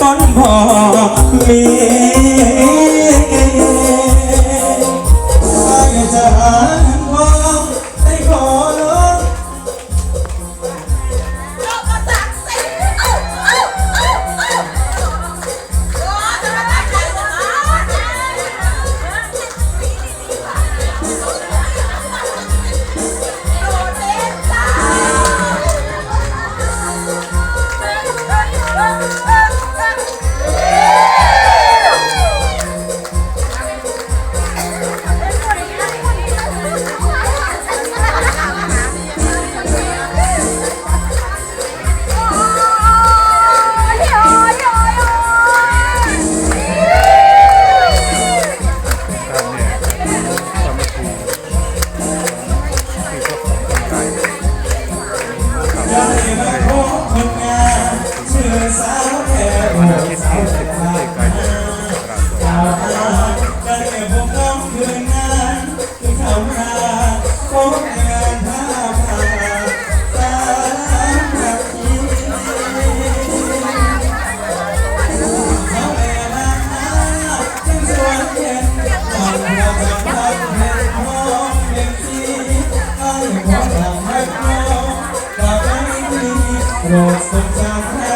ต้นพอมีไม่ หลังให้มองต่อไปนี้โปร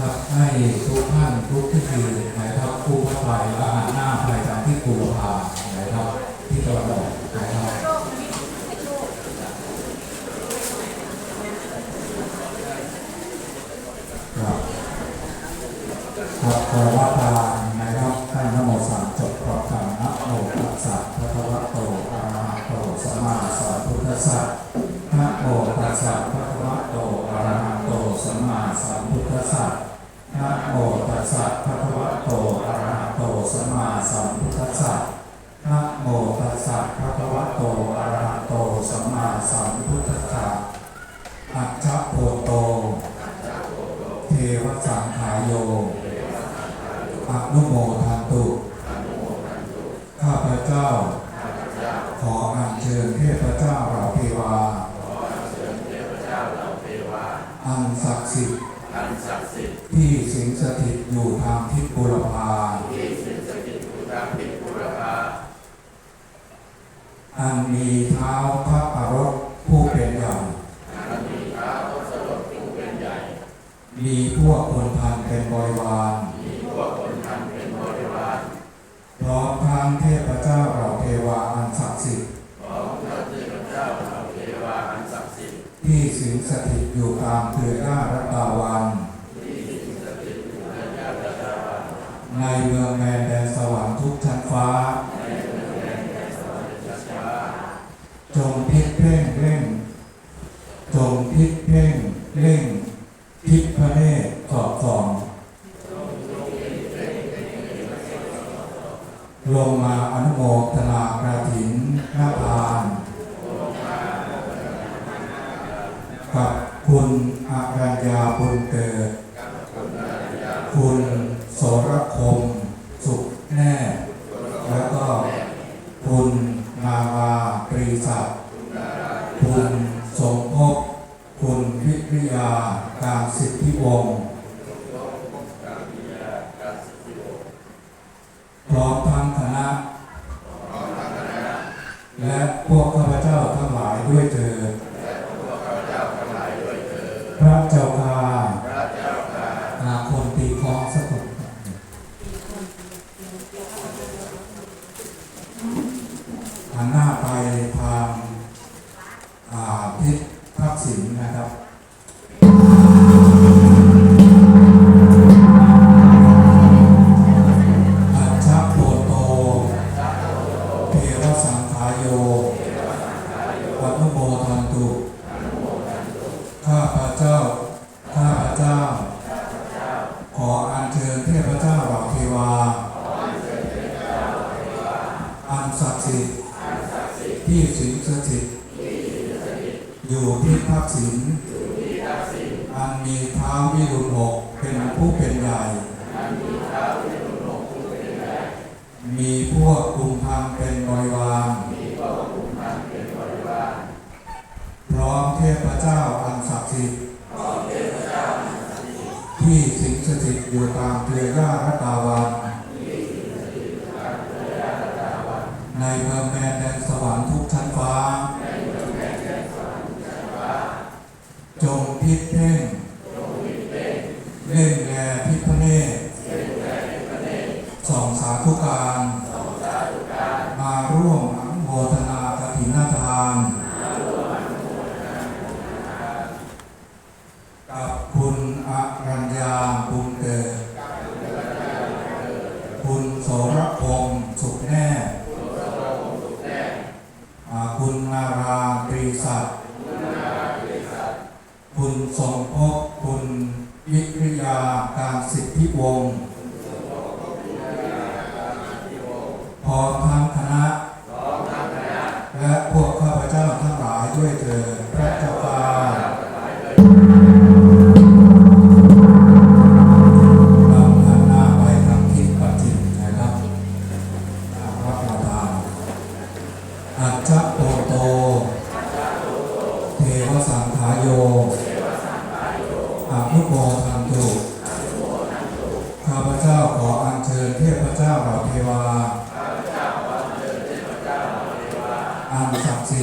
ครับให้ทุกท่านทุกที่อยืนนะครับผู้พระไตรและหันหน้าไปทางที่ปูพานะครับที่ตะวันออกนะครับครับครับขอว่าทานนะครับท่านนโมสามจบพร้อมกันนะโมตัสสะภะคะวะโตอะระหะโตสัมมาสัมพุทธัสสะนะโมตัสสะภะคะวะโตอะระหะโตสัมมาสัมพุทธัสสะ อัจฉโพโต เทวสังขายโยอนุโมทันตุ ข้าพเจ้า ขออัญเชิญเทพเจ้าเหล่าเทวา อันศักดิ์สิทธิ์ที่สิงสถิตอยู่ทางทิศบุรพาอันมีเท้าพระอรสผู้เป็นใหญ่มีพวกคนพันเป็นบริวารพร้อมทั้งเทพเจ้าเหล่าเทวาอันศักดิ์สิทธิ์ ที่สิงสถิตอยู่ตามเครือหญ้ารัตตาวันในเมืองแมนแดนสวรรค์ทุกชั้นฟ้าจงพลิกเพ่งเร่ง จงพลิกเพ่งเร่งพลิกพระเนตรสอดส่องจลงมาอนุโมท คุณนาราตรีศักดิ์คุณสมภพคุณพิริยาการสิทธิวงศ์พร้อมทั้งคณะ และพวกข้าพเจ้าทั้งหลายด้วยเถิดพระเจ้า สิงสถิต อยู่ที่ทักษิณอันมีเท้าวิรุณหกเป็นผู้เป็นใหญ่มีพวกกลุ่มธรรมเป็นบริวารพร้อมเทพเจ้าอันศักดิ์สิทธิ์ที่สิงสถิตอยู่ตามเทือการัตาวันในเมืองแดนแดนสวรรค์ทุกชั้นฟ้า จง พิษเพ่งเล่นแลพิพเนตรสองสาธุการ มาร่วมอนุโมทนากฐินทาน กับคุณอรัญญาบุญเกิด คุณโสรพงษ์สุขแน่ อ่าคุณนาราตรีศักดิ์ คุณสมภพคุณวิริยาการสิทธิวงศ์พร้อมทั้ง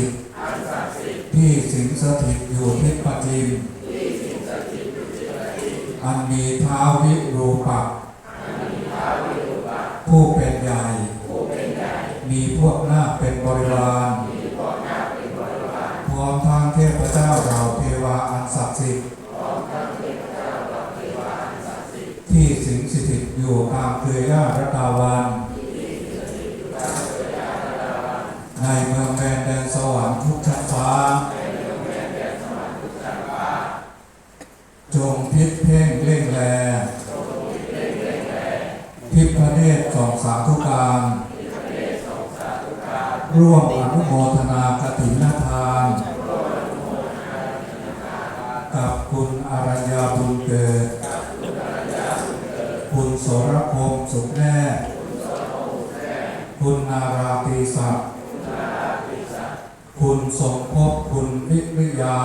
สิทธิ์ที่สิงสถิตอยู่ทิศปัจจิมอันมีเท้าวิรูปักษ์ผู้เป็นใหญ่ มีพวกนาคเป็นบริวารพร้อมทางเทพเจ้าเราเทวาอันศักดิ์สิทธิ์ที่สิงสถิตอยู่ตามเครือญาติรัตาวัน ในเมืองแดนแดนสวรรค์ทุกชั้นฟ้า จงพิษเพ่งเล่งแล ทิพเนตรสองสาธุการ ร่วมอนุโมทนากฐินทาน กับคุณอารัญญาบุญเกิด คุณโสรพงษ์สุขแน่ คุณนาราตีศักดิ์ คุณสมภพคุณวิริยา